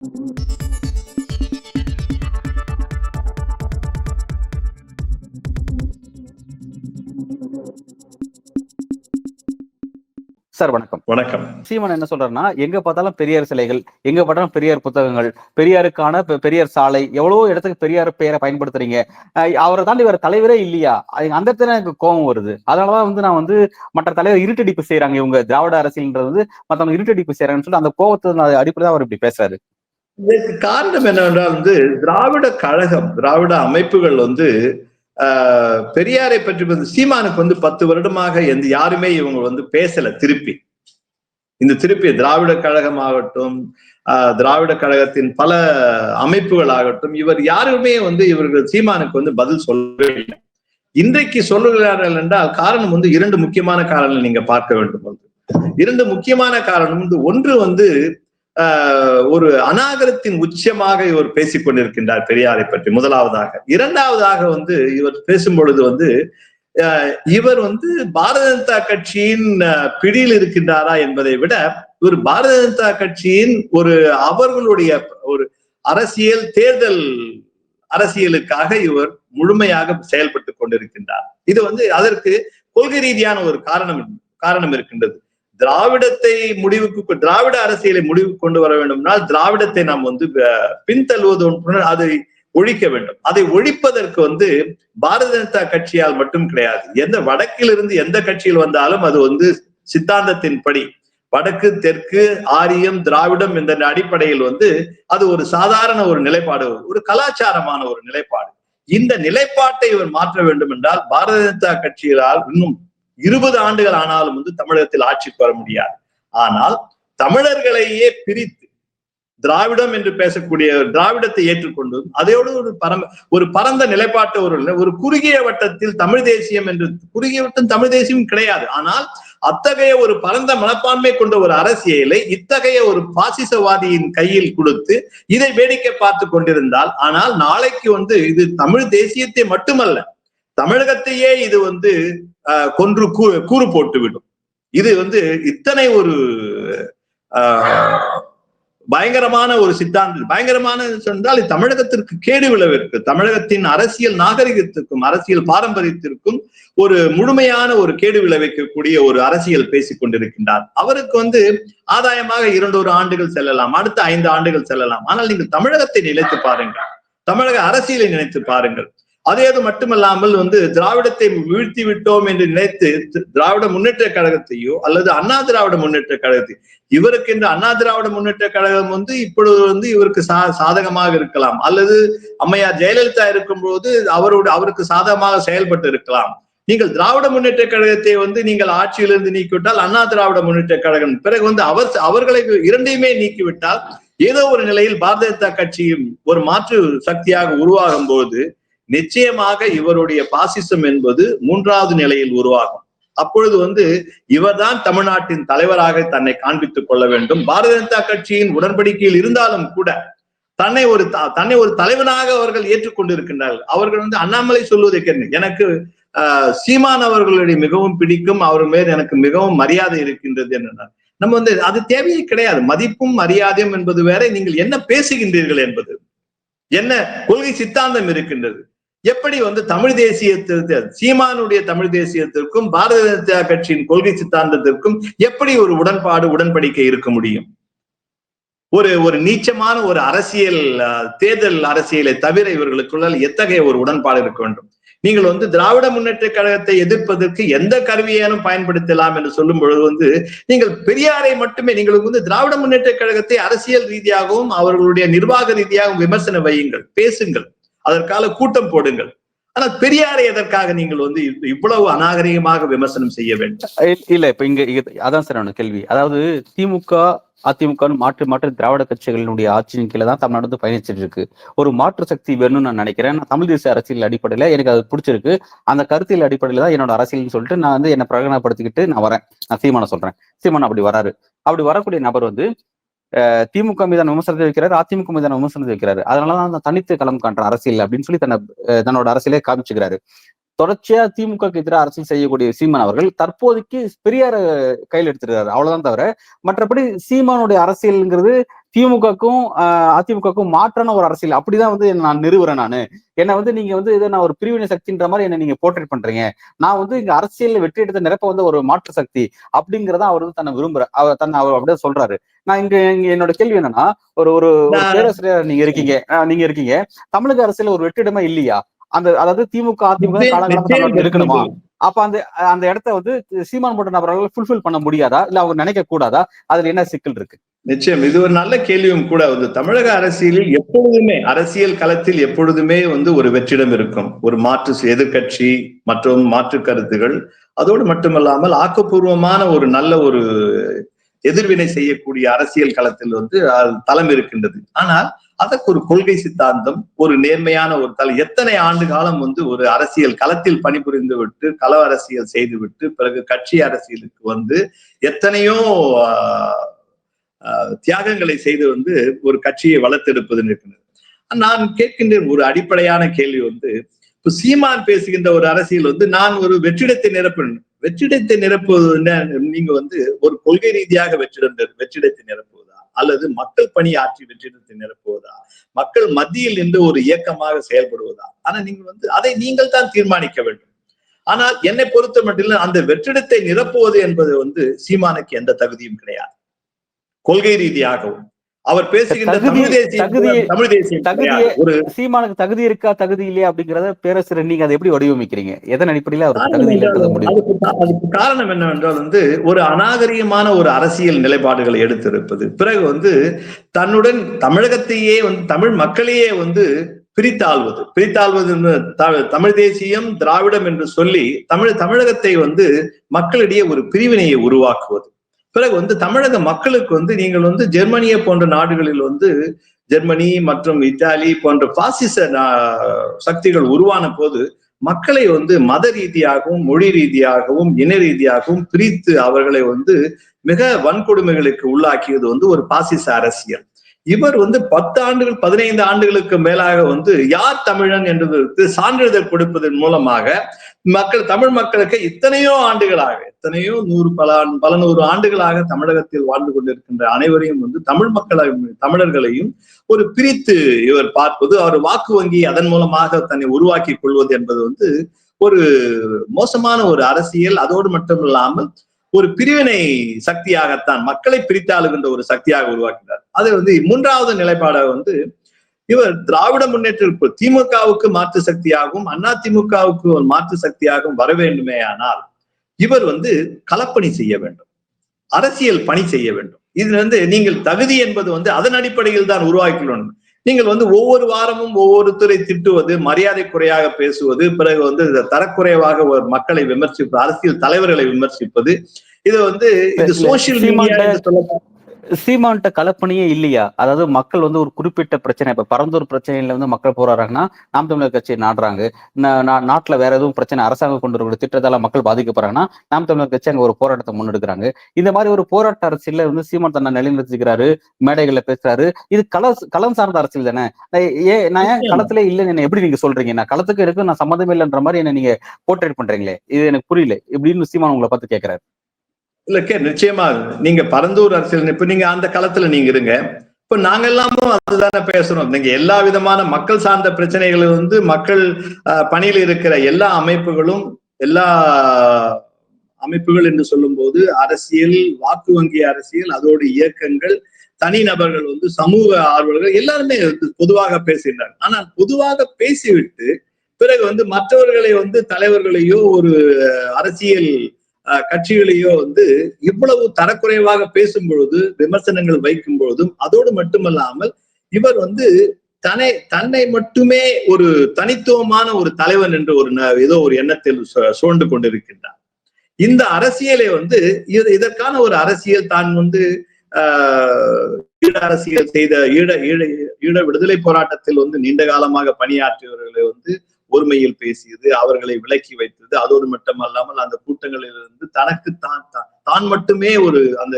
Sir வணக்கம். வணக்கம். சீமான் என்ன சொல்றாருன்னா எங்க பார்த்தாலும் பெரியார் சிலைகள் எங்க பார்த்தாலும் பெரியார் புத்தகங்கள் பெரியாருக்கான பெரியார் சாலை எவ்வளவோ இடத்துக்கு பெரியார் பெயரை பயன்படுத்துறீங்க? அவரை தாண்டி வேற தலைவரே இல்லையா? அந்த இடத்துல எனக்கு கோபம் வருது. அதனாலதான் வந்து நான் வந்து மற்ற தலைவர் இருட்டடிப்பு செய்யறாங்க இவங்க திராவிட அரசியல்ன்றது வந்து மத்தவங்க இருட்டடிப்பு செய்யறாங்கன்னு சொல்லி அந்த கோபத்தை அடிப்படையில் அவர் இப்படி பேசுறாரு. இதற்கு காரணம் என்னவென்றால் வந்து திராவிட கழகம் திராவிட அமைப்புகள் வந்து ஆஹ், பெரியாரை பற்றி வந்து சீமானுக்கு வந்து பத்து வருடமாக எந்த யாருமே இவங்க வந்து பேசல திருப்பி. இந்த திருப்பி திராவிட கழகம் ஆகட்டும் ஆஹ், திராவிட கழகத்தின் பல அமைப்புகள் ஆகட்டும் இவர் யாருமே வந்து இவர்கள் சீமானுக்கு வந்து பதில் சொல்லவே இல்லை. இன்றைக்கு சொல்லுகிறார்கள் என்றால் காரணம் வந்து இரண்டு முக்கியமான காரணங்கள் நீங்க பார்க்க வேண்டும். இரண்டு முக்கியமான காரணம் வந்து ஒன்று வந்து ஒரு அநாகரத்தின் உச்சமாக இவர் பேசிக் கொண்டிருக்கின்றார் பெரியாரை பற்றி முதலாவதாக. இரண்டாவதாக வந்து இவர் பேசும் பொழுது வந்து இவர் வந்து பாரத ஜனதா கட்சியின் பிடியில் இருக்கின்றாரா என்பதை விட இவர் பாரத ஜனதா கட்சியின் ஒரு அவர்களுடைய ஒரு அரசியல் தேர்தல் அரசியலுக்காக இவர் முழுமையாக செயல்பட்டு கொண்டிருக்கின்றார். இது வந்து அதற்கு கொள்கை ரீதியான ஒரு காரணம் காரணம் இருக்கின்றது. திராவிடத்தை முடிவுக்கு திராவிட அரசியலை முடிவுக்கு கொண்டு வர வேண்டும்னால் திராவிடத்தை நாம் வந்து அஹ், பின்தள்ளுவது ஒன்று அதை ஒழிக்க வேண்டும். அதை ஒழிப்பதற்கு வந்து பாரதிய ஜனதா கட்சியால் மட்டும் கிடையாது. எந்த வடக்கிலிருந்து எந்த கட்சியில் வந்தாலும் அது வந்து சித்தாந்தத்தின்படி வடக்கு தெற்கு ஆரியம் திராவிடம் என்ற அடிப்படையில் வந்து அது ஒரு சாதாரண ஒரு நிலைப்பாடு ஒரு கலாச்சாரமான ஒரு நிலைப்பாடு. இந்த நிலைப்பாட்டை இவர் மாற்ற வேண்டும் என்றால் பாரதிய ஜனதா கட்சிகளால் இன்னும் இருபது ஆண்டுகள் ஆனாலும் வந்து தமிழகத்தில் ஆட்சி பெற முடியாது. ஆனால் தமிழர்களையே பிரித்து திராவிடம் என்று பேசக்கூடிய திராவிடத்தை ஏற்றுக்கொண்டு அதையோடு ஒரு பரம ஒரு பரந்த நிலைப்பாட்டு ஒரு ஒரு குறுகிய வட்டத்தில் தமிழ் தேசியம் என்று குறுகிய வட்டம் தமிழ் தேசியம் கிடையாது. ஆனால் அத்தகைய ஒரு பரந்த மனப்பான்மை கொண்ட ஒரு அரசியலை இத்தகைய ஒரு பாசிசவாதியின் கையில் கொடுத்து இதை வேடிக்கை பார்த்து கொண்டிருந்தால் ஆனால் நாளைக்கு வந்து இது தமிழ் தேசியத்தை மட்டுமல்ல தமிழகத்தையே இது வந்து கொன்று கூ- கூறு போட்டுவிடும். இது வந்து இத்தனை ஒரு ஆஹ், பயங்கரமான ஒரு சித்தாந்தம். பயங்கரமான சொன்னால் தமிழகத்திற்கு கேடு விளைவிற்கு. தமிழகத்தின் அரசியல் நாகரிகத்திற்கும் அரசியல் பாரம்பரியத்திற்கும் ஒரு முழுமையான ஒரு கேடு விளைவிக்கக்கூடிய ஒரு அரசியல் பேசிக் கொண்டிருக்கின்றார். அவருக்கு வந்து ஆதாயமாக இரண்டு ஒரு ஆண்டுகள் செல்லலாம். அடுத்த ஐந்து ஆண்டுகள் செல்லலாம். ஆனால் நீங்கள் தமிழகத்தை நினைத்து பாருங்கள். தமிழக அரசியலை நினைத்து பாருங்கள். அதே அது மட்டுமல்லாமல் வந்து திராவிடத்தை வீழ்த்தி விட்டோம் என்று நினைத்து திராவிட முன்னேற்ற கழகத்தையோ அல்லது அண்ணா திராவிட முன்னேற்ற கழகத்தை இவருக்கு இந்த அண்ணா திராவிட முன்னேற்ற கழகம் வந்து இப்பொழுது வந்து இவருக்கு சா சாதகமாக இருக்கலாம். அல்லது அம்மையார் ஜெயலலிதா இருக்கும்போது அவரோட அவருக்கு சாதகமாக செயல்பட்டு இருக்கலாம். நீங்கள் திராவிட முன்னேற்ற கழகத்தை வந்து நீங்கள் ஆட்சியிலிருந்து நீக்கிவிட்டால் அண்ணா திராவிட முன்னேற்ற கழகம் பிறகு வந்து அவர் அவர்களை இரண்டையுமே நீக்கிவிட்டால் ஏதோ ஒரு நிலையில் பாரதிய ஜனதா கட்சியும் ஒரு மாற்று சக்தியாக உருவாகும் போது நிச்சயமாக இவருடைய பாசிசம் என்பது மூன்றாவது நிலையில் உருவாகும். அப்பொழுது வந்து இவர்தான் தமிழ்நாட்டின் தலைவராக தன்னை காண்பித்துக் கொள்ள வேண்டும். பாரதிய ஜனதா கட்சியின் உடன்படிக்கையில் இருந்தாலும் கூட தன்னை ஒரு த- தன்னை ஒரு தலைவனாக அவர்கள் ஏற்றுக்கொண்டிருக்கின்றார்கள். அவர்கள் வந்து அண்ணாமலை சொல்வதை கேட்டு எனக்கு சீமான் அவர்களுடைய மிகவும் பிடிக்கும் அவர் மேல் எனக்கு மிகவும் மரியாதை இருக்கின்றது என்றார். நம்ம வந்து அது தேவையே கிடையாது. மதிப்பும் மரியாதையும் என்பது வேற. நீங்கள் என்ன பேசுகின்றீர்கள் என்பது? என்ன கொள்கை சித்தாந்தம் இருக்கின்றது? எப்படி வந்து தமிழ் தேசியத்திற்கு சீமானுடைய தமிழ் தேசியத்திற்கும் பாரதிய ஜனதா கட்சியின் கொள்கை சித்தாந்தத்திற்கும் எப்படி ஒரு உடன்பாடு உடன்படிக்கை இருக்க முடியும்? ஒரு ஒரு நீச்சமான ஒரு அரசியல் தேர்தல் அரசியலை தவிர இவர்களுக்குள்ள எத்தகைய ஒரு உடன்பாடு இருக்க வேண்டும்? நீங்கள் வந்து திராவிட முன்னேற்ற கழகத்தை எதிர்ப்பதற்கு எந்த கருவியேனும் பயன்படுத்தலாம் என்று சொல்லும் பொழுது வந்து நீங்கள் பெரியாரை மட்டுமே நீங்கள் வந்து திராவிட முன்னேற்ற கழகத்தை அரசியல் ரீதியாகவும் அவர்களுடைய நிர்வாக ரீதியாகவும் விமர்சனம் வையுங்கள் பேசுங்கள். அதற்காக கூட்டம் போடுங்கள். ஆனால் பெரியாரை எதற்காக நீங்கள் வந்து இவ்வளவு அநாகரிகமாக விமர்சனம் செய்ய வேண்டும்? இல்ல இப்ப இங்க அதான் சார் கேள்வி. அதாவது திமுக அதிமுக மாற்று மாற்று திராவிட கட்சிகளினுடைய ஆட்சியின் கீழே தான் தமிழ்நாடு வந்து பயணிச்சிட்டு இருக்கு. ஒரு மாற்று சக்தி வேணும்னு நான் நினைக்கிறேன். நான் தமிழ் தேசிய அரசியல் அடிப்படையில எனக்கு அது பிடிச்சிருக்கு. அந்த கருத்தியல் அடிப்படையில தான் என்னோட அரசியல்னு சொல்லிட்டு நான் வந்து என்னை பிரகடனப்படுத்திக்கிட்டு நான் வரேன். நான் சீமான சொல்றேன். சீமான் அப்படி வராரு. அப்படி வரக்கூடிய நபர் வந்து திமுக மீதான விமர்சனத்தை வைக்கிறாரு அதிமுக மீதான விமர்சனத்தை வைக்கிறாரு. அதனாலதான் நான் தனித்து களம் காண்ற அரசியல் அப்படின்னு சொல்லி தன்னை தன்னோட அரசியலே காமிச்சுக்கிறாரு. தொடர்ச்சியா திமுக எதிராக அரசியல் செய்யக்கூடிய சீமான் அவர்கள் தற்போதைக்கு பெரியார கையில் எடுத்துருக்காரு அவ்வளவுதான் தவிர மற்றபடி சீமானுடைய அரசியல்ங்கிறது திமுகக்கும் அதிமுகக்கும் மாற்றான ஒரு அரசியல். அப்படிதான் வந்து நான் நிறுவுறேன் நானு. என்ன வந்து நீங்க வந்து இதை நான் ஒரு பிரிவினை சக்தின்ற மாதிரி என்ன நீங்க போர்ட்ரேட் பண்றீங்க. நான் வந்து இங்க அரசியல் வெற்றி எடுத்த நிரப்ப வந்து ஒரு மாற்று சக்தி அப்படிங்கறத அவர் வந்து தன்னை விரும்புற அவர் தன்னை அவர் அப்படியே சொல்றாரு. நான் இங்க இங்க என்னோட கேள்வி என்னன்னா ஒரு ஒரு பேராசிரியர் நீங்க இருக்கீங்க. நீங்க இருக்கீங்க. தமிழக அரசியல் ஒரு வெற்றிடமே இல்லையா? அந்த அதாவது திமுக அதிமுக காலகாலமா இருக்கணுமா. அப்ப அந்த அந்த இடத்த வந்து சீமான் போன்ற நபரால் ஃபுல்ஃபில் பண்ண முடியாதா? இல்ல அவங்க நினைக்க கூடாதா அதுல என்ன சிக்கல் இருக்கு? நிச்சயம். இது ஒரு நல்ல கேள்வியும் கூட. வந்து தமிழக அரசியலில் எப்பொழுதுமே அரசியல் களத்தில் எப்பொழுதுமே வந்து ஒரு வெற்றிடம் இருக்கும். ஒரு மாற்று எதிர்க்கட்சி மற்றும் மாற்று கருத்துகள். அதோடு மட்டுமல்லாமல் ஆக்கப்பூர்வமான ஒரு நல்ல ஒரு எதிர்வினை செய்யக்கூடிய அரசியல் களத்தில் வந்து தளம் இருக்கின்றது. ஆனால் அதற்கு ஒரு கொள்கை சித்தாந்தம் ஒரு நேர்மையான ஒரு தலை எத்தனை ஆண்டு காலம் வந்து ஒரு அரசியல் களத்தில் பணிபுரிந்து விட்டு கள அரசியல் செய்துவிட்டு பிறகு கட்சி அரசியலுக்கு வந்து எத்தனையோ தியாகங்களை செய்து வந்து ஒரு கட்சியை வளர்த்தெடுப்பது இருக்கிறது நான் கேட்கின்ற ஒரு அடிப்படையான கேள்வி வந்து இப்ப சீமான் பேசுகின்ற ஒரு அரசியல் வந்து நான் ஒரு வெற்றிடத்தை நிரப்பணும் வெற்றிடத்தை நிரப்புவது என்ன? நீங்க வந்து ஒரு கொள்கை ரீதியாக வெற்றிடம் வெற்றிடத்தை நிரப்புவதா? அல்லது மக்கள் பணி ஆற்றி வெற்றிடத்தை நிரப்புவதா? மக்கள் மத்தியில் நின்று ஒரு இயக்கமாக செயல்படுவதா? ஆனா நீங்க வந்து அதை நீங்கள் தான் தீர்மானிக்க வேண்டும். ஆனால் என்னை பொறுத்த மட்டும் அந்த வெற்றிடத்தை நிரப்புவது என்பது வந்து சீமானுக்கு எந்த தகுதியும் கிடையாது. கொள்கை ரீதியாகவும். அவர் பேசுகின்ற தமிழ் சீமானுக்கு தகுதி இருக்கா தகுதி இல்லையா அப்படிங்கறத பேராசிரியர் நீங்க அதை எப்படி வடிவமைக்கிறீங்க? எதன் அடிப்படையில அவருக்கு தகுதி அதுக்கு காரணம் என்னவென்றால் வந்து ஒரு அநாகரிகமான ஒரு அரசியல் நிலைப்பாடுகளை எடுத்திருப்பது. பிறகு வந்து தன்னுடன் தமிழகத்தையே வந்து தமிழ் மக்களையே வந்து பிரித்தாள்வது. பிரித்தாள்வது என்று த- தமிழ் தேசியம் திராவிடம் என்று சொல்லி தமிழ் தமிழகத்தை வந்து மக்களிடையே ஒரு பிரிவினையை உருவாக்குவது. பிறகு வந்து தமிழக மக்களுக்கு வந்து நீங்கள் வந்து ஜெர்மனியை போன்ற நாடுகளில் வந்து ஜெர்மனி மற்றும் இத்தாலி போன்ற பாசிச நா- சக்திகள் உருவான போது மக்களை வந்து மத ரீதியாகவும் மொழி ரீதியாகவும் இன ரீதியாகவும் பிரித்து அவர்களை வந்து மிக வன்கொடுமைகளுக்கு உள்ளாக்கியது வந்து ஒரு பாசிச அரசியல். இவர் வந்து பத்து ஆண்டுகள் பதினைந்து ஆண்டுகளுக்கு மேலாக வந்து யார் தமிழன் என்பதற்கு சான்றிதழ் கொடுப்பதன் மூலமாக மக்கள் தமிழ் மக்களுக்கு இத்தனையோ ஆண்டுகளாக எத்தனையோ நூறு பல பல நூறு ஆண்டுகளாக தமிழகத்தில் வாழ்ந்து கொண்டிருக்கின்ற அனைவரையும் வந்து தமிழ் மக்களையும் தமிழர்களையும் ஒரு பிரித்து இவர் பார்ப்பது அவர் வாக்கு வங்கி அதன் மூலமாக தன்னை உருவாக்கி கொள்வது என்பது வந்து ஒரு மோசமான ஒரு அரசியல். அதோடு மட்டும் இல்லாமல் ஒரு பிரிவினை சக்தியாகத்தான் மக்களை பிரித்தாளுகின்ற ஒரு சக்தியாக உருவாக்கினார். அது வந்து மூன்றாவது நிலைப்பாடாக வந்து இவர் திராவிட முன்னேற்ற திமுகவுக்கு மாற்று சக்தியாகவும் அண்ணா திமுகவுக்கு ஒரு மாற்று சக்தியாகவும் வர வேண்டுமே ஆனால் இவர் வந்து களப்பணி செய்ய வேண்டும். அரசியல் பணி செய்ய வேண்டும். இதுல வந்து நீங்கள் தகுதி என்பது வந்து அதன் அடிப்படையில் தான் உருவாக்கணும் நீங்கள் வந்து ஒவ்வொரு வாரமும் ஒவ்வொருத்தரை திட்டுவது மரியாதை குறையாக பேசுவது பிறகு வந்து தரக்குறைவாக ஒரு மக்களை விமர்சிப்பது அரசியல் தலைவர்களை விமர்சிப்பது. இது வந்து இது சோசியல் மீடியா சீமான்ட்ட- கலப்பணியே இல்லையா? அதாவது மக்கள் வந்து ஒரு குறிப்பிட்ட பிரச்சனை இப்ப பரந்தூர் பிரச்சனையில வந்து மக்கள் போராடுறாங்கன்னா நாம் தமிழர் கட்சியை நாடுறாங்க. நாட்டுல வேற எதுவும் பிரச்சனை அரசாங்கம் கொண்டு வரக்கூடிய திட்டத்தால மக்கள் பாதிக்கப்படுறாங்கன்னா நாம் தமிழர் கட்சி அங்க ஒரு போராட்டத்தை முன்னெடுக்கிறாங்க. இந்த மாதிரி ஒரு போராட்ட அரசியல்ல வந்து சீமான் தன்னை நிலைநிறுத்திக்கிறாரு மேடைகள்ல பேசுறாரு. இது கள களம் சார்ந்த அரசியல் தானே? ஏன் நான் ஏன் களத்திலே இல்லைன்னு என்ன எப்படி நீங்க சொல்றீங்க? நான் களத்துக்கு இருக்கு நான் சம்மந்தமே இல்லைன்ற மாதிரி என்ன நீங்க போர்ட்ரேட் பண்றீங்களே? இது எனக்கு புரியல. இப்படின்னு சீமான் உங்களை பார்த்து கேட்கிறாரு இல்ல கே நிச்சயமா. நீங்க பரந்தூர் அரசியல் இப்ப நீங்க அந்த களத்துல நீங்க இருங்க. இப்ப நாங்க எல்லாமும் அதுதானே பேசுறோம். நீங்க எல்லா விதமான மக்கள் சார்ந்த பிரச்சனைகளை வந்து மக்கள் பணியில் இருக்கிற எல்லா அமைப்புகளும் எல்லா அமைப்புகள் என்று சொல்லும்போது அரசியல் வாக்கு வங்கி அரசியல் அதோடு இயக்கங்கள் தனிநபர்கள் வந்து சமூக ஆர்வலர்கள் எல்லாருமே பொதுவாக பேசுகின்றனர் ஆனால் பொதுவாக பேசிவிட்டு பிறகு வந்து மற்றவர்களை வந்து தலைவர்களையோ ஒரு அரசியல் அஹ், கட்சிகளையோ வந்து இவ்வளவு தரக்குறைவாக பேசும் பொழுது விமர்சனங்கள் வைக்கும் பொழுதும் அதோடு மட்டுமல்லாமல் இவர் வந்து தன்னை தன்னை மட்டுமே ஒரு தனித்துவமான ஒரு தலைவன் என்ற ஒரு ஏதோ ஒரு எண்ணத்தில் சு- சூழ்ந்து கொண்டிருக்கின்றார். இந்த அரசியலை வந்து இதற்கான ஒரு அரசியல் தான் வந்து ஆஹ் ஈழ அரசியல் செய்த ஈழ ஈழ ஈழ விடுதலை போராட்டத்தில் வந்து நீண்ட காலமாக பணியாற்றியவர்களை வந்து ஒருமையில் பேசியது அவர்களை விலக்கி வைத்தது. அதோடு மட்டுமல்லாமல் அந்த கூட்டங்களில் இருந்து தனக்கு தான் தான்- தான் மட்டுமே ஒரு அந்த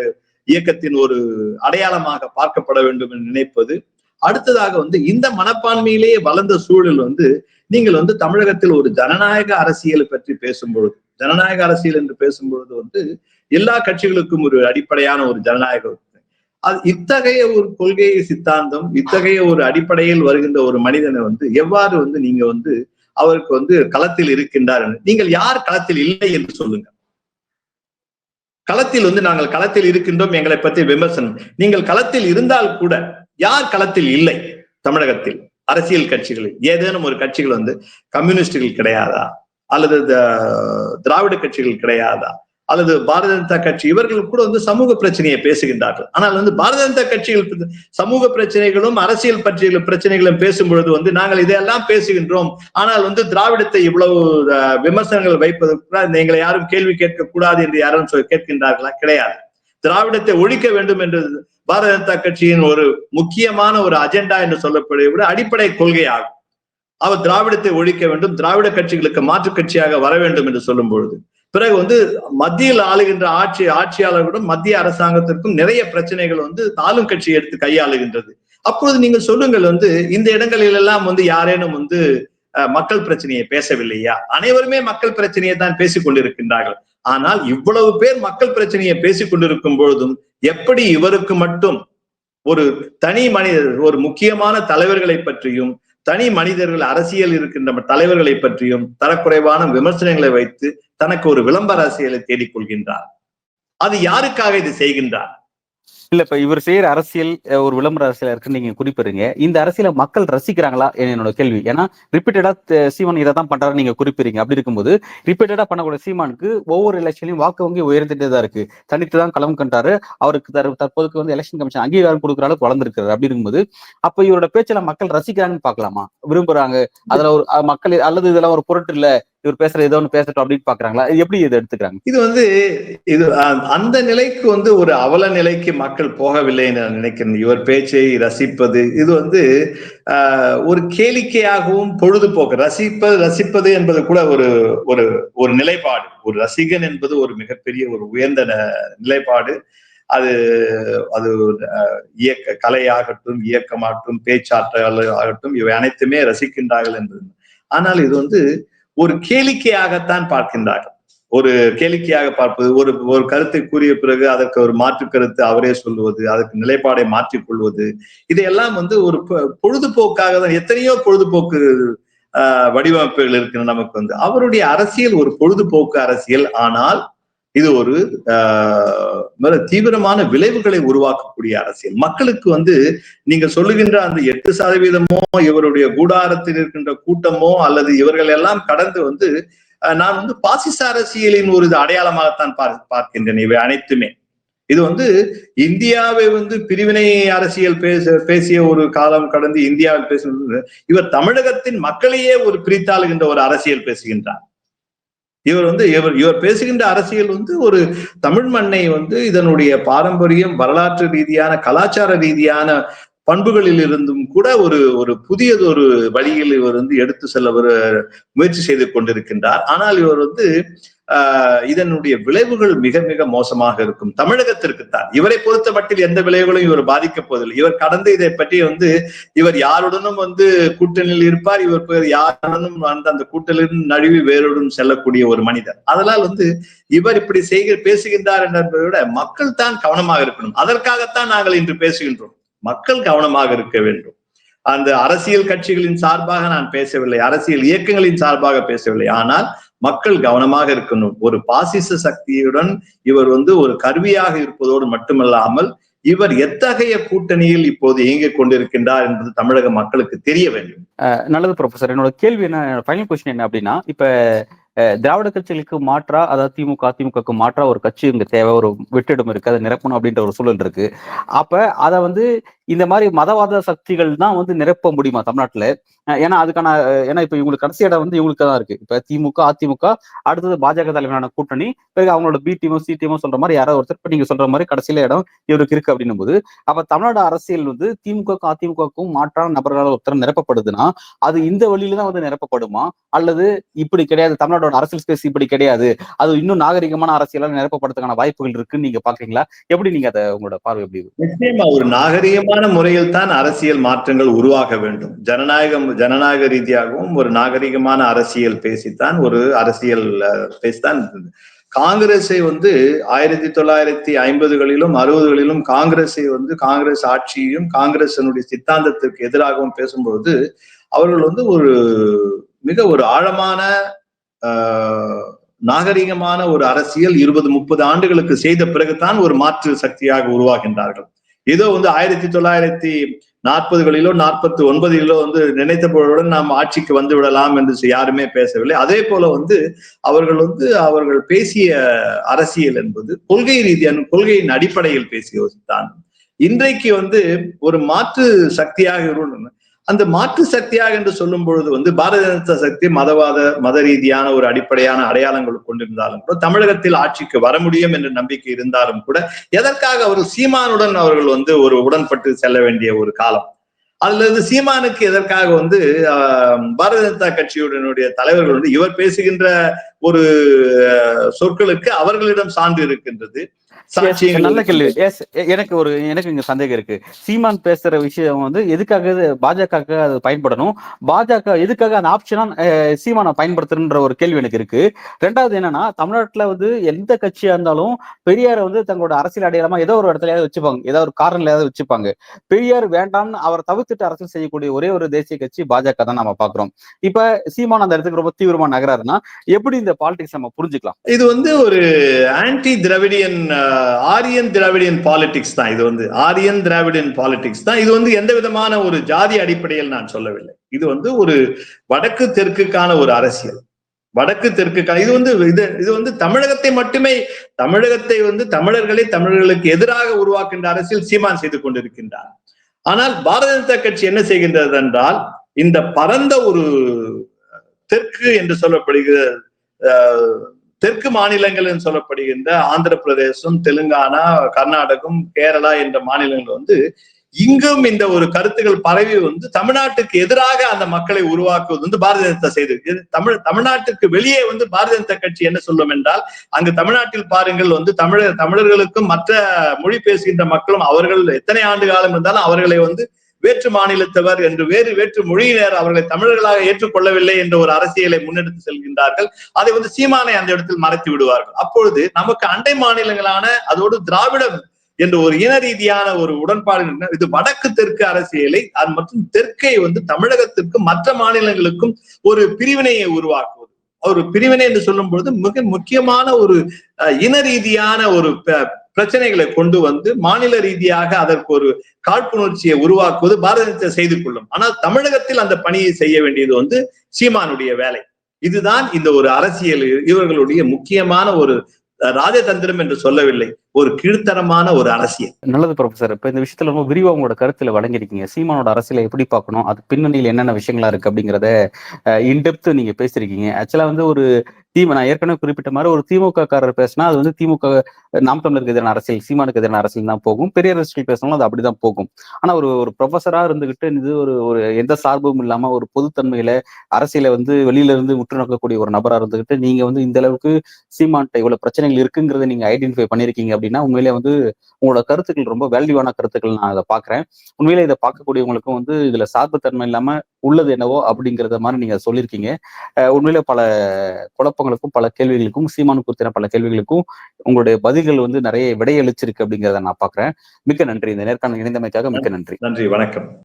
இயக்கத்தின் ஒரு அடையாளமாக பார்க்கப்பட வேண்டும் என்று நினைப்பது. அடுத்ததாக வந்து இந்த மனப்பான்மையிலேயே வளர்ந்த சூழல் வந்து நீங்கள் வந்து தமிழகத்தில் ஒரு ஜனநாயக அரசியலை பற்றி பேசும்பொழுது ஜனநாயக அரசியல் என்று பேசும்பொழுது வந்து எல்லா கட்சிகளுக்கும் ஒரு அடிப்படையான ஒரு ஜனநாயக அது இத்தகைய ஒரு கொள்கை சித்தாந்தம் இத்தகைய ஒரு அடிப்படையில் வருகின்ற ஒரு மனிதனை வந்து எவ்வாறு வந்து நீங்க வந்து அவருக்கு வந்து களத்தில் இருக்கின்றார் என்று. நீங்கள் யார் களத்தில் இல்லை என்று சொல்லுங்க. களத்தில் வந்து நாங்கள் களத்தில் இருக்கின்றோம் எங்களை பற்றி விமர்சனம். நீங்கள் களத்தில் இருந்தால் கூட யார் களத்தில் இல்லை தமிழகத்தில்? அரசியல் கட்சிகளில். ஏதேனும் ஒரு கட்சிகள் வந்து கம்யூனிஸ்டுகள் கிடையாதா? அல்லது திராவிட கட்சிகள் கிடையாதா? அல்லது பாரதிய ஜனதா கட்சி இவர்கள் கூட வந்து சமூக பிரச்சனையை பேசுகின்றார்கள். ஆனால் வந்து பாரதிய ஜனதா கட்சிகள் சமூக பிரச்சனைகளும் அரசியல் பற்றிய பிரச்சனைகளும் பேசும் பொழுது வந்து நாங்கள் இதையெல்லாம் பேசுகின்றோம். ஆனால் வந்து திராவிடத்தை இவ்வளவு விமர்சனங்கள் வைப்பதற்கு எங்களை யாரும் கேள்வி கேட்க கூடாது என்று யாரும் கேட்கின்றார்களா? கிடையாது. திராவிடத்தை ஒழிக்க வேண்டும் என்று பாரதிய ஜனதா கட்சியின் ஒரு முக்கியமான ஒரு அஜெண்டா என்று சொல்லப்படுகிற அடிப்படை கொள்கை ஆகும் அவர் திராவிடத்தை ஒழிக்க வேண்டும் திராவிட கட்சிகளுக்கு மாற்று கட்சியாக வர வேண்டும் என்று சொல்லும் பொழுது பிறகு வந்து மத்தியில் ஆளுகின்ற ஆட்சி ஆட்சியாளர்களும் மத்திய அரசாங்கத்திற்கும் நிறைய பிரச்சனைகள் வந்து ஆளும் கட்சி எடுத்து கையாளுகின்றது. அப்பொழுது நீங்கள் சொல்லுங்கள் வந்து இந்த இடங்களில் எல்லாம் வந்து யாரேனும் வந்து மக்கள் பிரச்சனையை பேசவில்லையா? அனைவருமே மக்கள் பிரச்சனையை தான் பேசிக் கொண்டிருக்கின்றார்கள் ஆனால் இவ்வளவு பேர் மக்கள் பிரச்சனையை பேசிக் கொண்டிருக்கும் பொழுதும் எப்படி இவருக்கு மட்டும் ஒரு தனி மனிதர் ஒரு முக்கியமான தலைவர்களை பற்றியும் தனி மனிதர்கள் அரசியல் இருக்கின்ற தலைவர்களை பற்றியும் தரக்குறைவான விமர்சனங்களை வைத்து தனக்கு ஒரு விளம்பர அரசியலை தேடிக்கொள்கின்றார். அது யாருக்காக இது செய்கின்றார்? இல்ல இப்ப இவர் செய்யற அரசியல் ஒரு விளம்பர அரசியல் இருக்குன்னு நீங்க குறிப்பிடுங்க இந்த அரசியல மக்கள் ரசிக்கிறாங்களா? என்னோட கேள்வி. ஏன்னா ரிப்பீட்டடா சீமான் இதை தான் பண்றாரு நீங்க குறிப்பிடுறீங்க. அப்படி இருக்கும்போது ரிப்பீட்டடா பண்ணக்கூடிய சீமானுக்கு ஒவ்வொரு எலெக்ஷன்லயும் வாக்கு வங்கி உயர்ந்துட்டே தான் இருக்கு. தனித்து தான் களம் கண்டாரு. அவருக்கு தற்போதுக்கு வந்து எலெக்ஷன் கமிஷன் அங்கீகாரம் கொடுக்குற அளவுக்கு வளர்ந்துருக்காரு அப்படி இருக்கும்போது அப்ப இவரோட பேச்சில மக்கள் ரசிக்கிறாங்கன்னு பாக்கலாமா விரும்புறாங்க. அதுல ஒரு மக்கள் அல்லது இதெல்லாம் ஒரு பொருட்டு இல்ல. இவர் பேசுற ஏதோ ஒன்று பேசட்டும் அப்படின்னு பாக்குறாங்களா? எப்படி இதை எடுத்துக்கிறாங்க? இது வந்து இது அந்த நிலைக்கு வந்து ஒரு அவல நிலைக்கு மக்கள் போகவில்லை நான் நினைக்கிறேன். இவர் பேச்சை ரசிப்பது இது வந்து ஒரு கேளிக்கையாகவும் பொழுதுபோக்கு ரசிப்பது ரசிப்பது என்பது கூட ஒரு ஒரு ஒரு நிலைப்பாடு. ஒரு ரசிகன் என்பது ஒரு மிகப்பெரிய ஒரு உயர்ந்த நிலைப்பாடு. அது அது இயக்க கலையாகட்டும் இயக்கமாகட்டும் பேச்சாற்றல் ஆகட்டும் இவை அனைத்துமே ரசிக்கின்றார்கள் என்பது. ஆனால் இது வந்து ஒரு கேளிக்கையாகத்தான் பார்க்கின்றார்கள். ஒரு கேளிக்கையாக பார்ப்பது ஒரு ஒரு கருத்தை கூறிய பிறகு அதற்கு ஒரு மாற்று கருத்து அவரே சொல்லுவது அதற்கு நிலைப்பாடை மாற்றிக்கொள்வது இதையெல்லாம் வந்து ஒரு பொழுதுபோக்காக தான் எத்தனையோ பொழுதுபோக்கு வடிவமைப்புகள் இருக்கிற நமக்கு வந்து. அவருடைய அரசியல் ஒரு பொழுதுபோக்கு அரசியல். ஆனால் இது ஒரு தீவிரமான விளைவுகளை உருவாக்கக்கூடிய அரசியல். மக்களுக்கு வந்து நீங்க சொல்லுகின்ற அந்த எட்டு சதவீதமோ இவருடைய கூடாரத்தில் இருக்கின்ற கூட்டமோ அல்லது இவர்கள் எல்லாம் கடந்து வந்து நான் வந்து பாசிச அரசியலின் ஒரு அடையாளமாகத்தான் பார்க்கின்றேன் இவை அனைத்துமே. இது வந்து இந்தியாவை வந்து பிரிவினை அரசியல் பேச பேசிய ஒரு காலம் கடந்து இந்தியாவில் பேசுவது இவர் தமிழகத்தின் மக்களையே ஒரு பிரித்தாளுகின்ற ஒரு அரசியல் பேசுகின்றார். இவர் வந்து இவர் இவர் பேசுகின்ற அரசியல் வந்து ஒரு தமிழ் மண்ணை வந்து இதனுடைய பாரம்பரியம் வரலாற்று ரீதியான கலாச்சார ரீதியான பண்புகளில் இருந்தும் கூட ஒரு ஒரு புதியதொரு வழியில் இவர் வந்து எடுத்து செல்ல முயற்சி செய்து கொண்டிருக்கின்றார். ஆனால் இவர் வந்து இதனுடைய விளைவுகள் மிக மிக மோசமாக இருக்கும். தமிழகத்திற்குத்தான் இவரை பொறுத்த மட்டில் எந்த விளைவுகளும் இவர் பாதிக்கப் போவதில்லை. இவர் கடந்து இதை பற்றி வந்து இவர் யாருடனும் வந்து கூட்டணியில் இருப்பார் இவர் யாருடனும் அந்த அந்த கூட்டணியில் நழுவி வேறுடன் செல்லக்கூடிய ஒரு மனிதர். அதனால் வந்து இவர் இப்படி செய்கிற பேசுகின்றார் என்பதை விட மக்கள் தான் கவனமாக இருக்கணும். அதற்காகத்தான் நாங்கள் இன்று பேசுகின்றோம். மக்கள் கவனமாக இருக்க வேண்டும். அந்த அரசியல் கட்சிகளின் சார்பாக நான் பேசவில்லை அரசியல் இயக்கங்களின் சார்பாக பேசவில்லை. ஆனால் மக்கள் கவனமாக இருக்கணும். ஒரு பாசிச சக்தியுடன் இவர் வந்து ஒரு கருவியாக இருப்பதோடு மட்டுமல்லாமல் இவர் எத்தகைய கூட்டணியில் இப்போது இயங்கிக் கொண்டிருக்கின்றார் என்பது தமிழக மக்களுக்கு தெரிய வேண்டும். நல்லது ப்ரொஃபசர் என்னோட கேள்வி என்ன ஃபைனல் கொஸ்டின் என்ன அப்படின்னா இப்ப திராவிட கட்சிகளுக்கு மாற்றா அதாவது திமுக அதிமுகக்கு மாற்றா ஒரு கட்சி இங்க தேவை ஒரு வெற்றிடம் இருக்கு அதை நிரப்பணும் அப்படின்ற ஒரு சூழல் இருக்கு. அப்ப அதை வந்து இந்த மாதிரி மதவாத சக்திகள் தான் வந்து நிரப்ப முடியுமா தமிழ்நாட்டுல? ஏன்னா அதுக்கான ஏன்னா இப்ப இவங்களுக்கு கடைசி இடம் வந்து இவங்களுக்கு தான் இருக்கு. இப்ப திமுக அதிமுக அடுத்தது பாஜக தலைவரான கூட்டணி பிறகு அவங்களோட பி டீமோ சி டீமோ சொல்ற மாதிரி யாராவது ஒருத்தர் இப்ப நீங்க சொல்ற மாதிரி கடைசியில இடம் இவருக்கு இருக்கு அப்படின்னும் போது அப்ப தமிழ்நாடு அரசியல் வந்து திமுக அதிமுகவுக்கும் மாற்றான நபர்களால் ஒருத்தர் நிரப்பப்படுதுன்னா அது இந்த வழியில தான் வந்து நிரப்பப்படுமா? அல்லது இப்படி கிடையாது தமிழ்நாடோட அரசியல் ஸ்பேஸ் இப்படி கிடையாது அது இன்னும் நாகரிகமான அரசியலால் நிரப்பப்படுறதுக்கான வாய்ப்புகள் இருக்குன்னு நீங்க பாக்குறீங்களா? எப்படி நீங்க அதை உங்களோட பார்வை எப்படி நிச்சயமா ஒரு நாகரிகமா இயல்பான முறையில் தான் அரசியல் மாற்றங்கள் உருவாக வேண்டும். ஜனநாயகம் ஜனநாயக ரீதியாகவும் ஒரு நாகரிகமான அரசியல் பேசித்தான் ஒரு அரசியல் பேசித்தான் காங்கிரஸை வந்து ஆயிரத்தி தொள்ளாயிரத்தி ஐம்பதுகளிலும் அறுபதுகளிலும் காங்கிரஸை வந்து காங்கிரஸ் ஆட்சியையும் காங்கிரசனுடைய சித்தாந்தத்திற்கு எதிராகவும் பேசும்போது அவர்கள் வந்து ஒரு மிக ஒரு ஆழமான ஆஹ், நாகரிகமான ஒரு அரசியல் இருபது முப்பது ஆண்டுகளுக்கு செய்த பிறகுதான் ஒரு மாற்று சக்தியாக உருவாகின்றார்கள். ஏதோ வந்து ஆயிரத்தி தொள்ளாயிரத்தி நாற்பதுகளிலோ நாற்பத்தி ஒன்பதிலோ வந்து நினைத்த பொருளுடன் நாம் ஆட்சிக்கு வந்து விடலாம் என்று யாருமே பேசவில்லை. அதே போல வந்து அவர்கள் வந்து அவர்கள் பேசிய அரசியல் என்பது கொள்கை ரீதியான கொள்கையின் அடிப்படையில் பேசிய தான். இன்றைக்கு வந்து ஒரு மாற்று சக்தியாக அந்த மாற்று சக்தியாக என்று சொல்லும் பொழுது வந்து பாரதிய ஜனதா சக்தி மதவாத மத ரீதியான ஒரு அடிப்படையான அடையாளங்கள் கொண்டிருந்தாலும் கூட தமிழகத்தில் ஆட்சிக்கு வர முடியும் என்ற நம்பிக்கை இருந்தாலும் கூட எதற்காக அவர் சீமானுடன் அவர்கள் வந்து ஒரு உடன்பட்டு செல்ல வேண்டிய ஒரு காலம்? அதுல இருந்து சீமானுக்கு எதற்காக வந்து ஆஹ், பாரதிய ஜனதா கட்சியுடனுடைய தலைவர்கள் வந்து இவர் பேசுகின்ற ஒரு சொற்களுக்கு அவர்களிடம் சான்று இருக்கின்றது. நல்ல கேள்வி. எனக்கு ஒரு எனக்கு இங்க சந்தேகம் இருக்கு. சீமான் பேசுற விஷயம் வந்து எதுக்காக பாஜக அது பயன்படணும்? பாஜக எதுக்காக அந்த ஆப்ஷனா சீமானை பயன்படுத்துன்ற ஒரு கேள்வி எனக்கு இருக்கு. ரெண்டாவது என்னன்னா தமிழ்நாட்டுல வந்து எந்த கட்சியா இருந்தாலும் பெரியாரை வந்து தங்களோட அரசியல் அடையாளமா ஏதோ ஒரு இடத்துலயாவது வச்சுப்பாங்க. ஏதோ ஒரு காரணம் வச்சுப்பாங்க. பெரியார் வேண்டாம்னு அவரை தவிர்த்துட்டு அரசியல் செய்யக்கூடிய ஒரே ஒரு தேசிய கட்சி பாஜக தான் நம்ம பாக்குறோம் இப்ப சீமான் அந்த இடத்துக்கு ரொம்ப தீவிரமா நகராருன்னா எப்படி இந்த பாலிடிக்ஸ் நம்ம புரிஞ்சுக்கலாம். இது வந்து ஒரு anti Dravidian Aryan Dravidian politics தான். இது வந்து ஆரியன் திராவிடியன் பாலிடிக்ஸ் தான். இது வந்து எந்த விதமான ஒரு ஜாதி அடிப்படையில் நான் சொல்லவில்லை. இது வந்து ஒரு வடக்கு தெற்குக்கான ஒரு அரசியல். வடக்கு தெற்கு இது வந்து இது இது வந்து தமிழகத்தை மட்டுமே தமிழகத்தை வந்து தமிழர்களை தமிழர்களுக்கு எதிராக உருவாக்கின்ற அரசியல் சீமான் செய்து கொண்டிருக்கின்றார். ஆனால் பாரதிய ஜனதா கட்சி என்ன செய்கின்றது என்றால் இந்த பரந்த ஒரு தெற்கு என்று சொல்லப்படுகிற தெற்கு மாநிலங்கள் என்று சொல்லப்படுகின்ற ஆந்திர பிரதேசம் தெலுங்கானா கர்நாடகம் கேரளா என்ற மாநிலங்கள் வந்து இங்கும் இந்த ஒரு கருத்துக்கள் பரவி வந்து தமிழ்நாட்டுக்கு எதிராக அந்த மக்களை உருவாக்குவது வந்து பாரதிய ஜனதா செய்து தமிழ் தமிழ்நாட்டுக்கு வெளியே வந்து பாரதிய ஜனதா கட்சி என்ன சொல்லும் என்றால் அங்கு தமிழ்நாட்டில் பாருங்கள் வந்து தமிழர் தமிழர்களுக்கும் மற்ற மொழி பேசுகின்ற மக்களும் அவர்கள் எத்தனை ஆண்டு காலம் இருந்தாலும் அவர்களை வந்து வேற்று மாநிலத்தவர் என்று வேறு வேற்று மொழியினர் அவர்களை தமிழர்களாக ஏற்றுக்கொள்ளவில்லை என்ற ஒரு அரசியலை முன்னெடுத்து செல்கின்றார்கள். அதை வந்து சீமானை அந்த இடத்தில் மறைத்து விடுவார்கள். அப்பொழுது நமக்கு அண்டை மாநிலங்களான அதோடு திராவிடம் என்ற ஒரு இன ரீதியான ஒரு உடன்பாடு இது வடக்கு தெற்கு அரசியலை அது மற்றும் தெற்கை வந்து தமிழகத்திற்கும் மற்ற மாநிலங்களுக்கும் ஒரு பிரிவினையை உருவாக்குவது. ஒரு பிரிவினை என்று சொல்லும் பொழுது மிக முக்கியமான ஒரு இன ரீதியான ஒரு பிரச்சனைகளை கொண்டு வந்து மாநில ரீதியாக அதற்கு ஒரு காழ்ப்புணர்ச்சியை உருவாக்குவது பாரதிய ஜனதா செய்து கொள்ளும். ஆனால் தமிழகத்தில் அந்த பணியை செய்ய வேண்டியது வந்து சீமானுடைய வேலை. இதுதான் இந்த ஒரு அரசியல் இவர்களுடைய முக்கியமான ஒரு ராஜதந்திரம் என்று சொல்லவில்லை. ஒரு கீழ்த்தரமான ஒரு அரசியல். நல்லது ப்ரொஃபசர் இப்ப இந்த விஷயத்துல ரொம்ப விரிவா உங்களோட கருத்துல வழங்கிருக்கீங்க சீமானோட அரசியலை எப்படி பார்க்கணும்? அது பின்னணியில் என்னென்ன விஷயங்களா இருக்கு அப்படிங்கறத இன்டெப்த் நீங்க பேசிருக்கீங்க ஆக்சுவலா வந்து ஒரு தீம நான் ஏற்கனவே குறிப்பிட்ட மாதிரி ஒரு திமுக காரர் பேசினா அது வந்து திமுக நாம் தமிழருக்கு எதிரான அரசியல் சீமானுக்கு எதிரான அரசியல் தான் போகும். பெரிய அரசியல் பேசணும் அது அப்படிதான் போகும். ஆனா ஒரு ஒரு ப்ரொஃபஸரா இருந்துகிட்டு இது ஒரு ஒரு எந்த சார்பும் இல்லாம ஒரு பொதுத்தன்மையில அரசியலை வந்து வெளியில இருந்து உற்று நோக்கக்கூடிய ஒரு நபரா இருந்துகிட்டு நீங்க வந்து இந்த அளவுக்கு சீமான்ட்ட இவ்வளவு பிரச்சனைகள் இருக்குங்கிறத நீங்க ஐடென்டிஃபை பண்ணிருக்கீங்க அப்படின்னா உண்மையிலே வந்து உங்களோட கருத்துக்கள் ரொம்ப வேல்யூவான கருத்துக்கள் நான் அதை பாக்குறேன் உண்மையிலே இதை பார்க்கக்கூடியவங்களுக்கும் வந்து இதுல சார்புத்தன்மை இல்லாம உள்ளது என்னவோ அப்படிங்கிறத மாதிரி நீங்க சொல்லியிருக்கீங்க உண்மையில பல குழப்பங்களுக்கும் பல கேள்விகளுக்கும் சீமானு குறித்தின பல கேள்விகளுக்கும் உங்களுடைய பதில் கேள்விகள் வந்து நிறைய விடையளிச்சிருக்கு அப்படிங்கிறத நான் பாக்குறேன். மிக்க நன்றி. இந்த நேர்காணல் இணைந்தமைக்காக மிக்க நன்றி. நன்றி. வணக்கம்.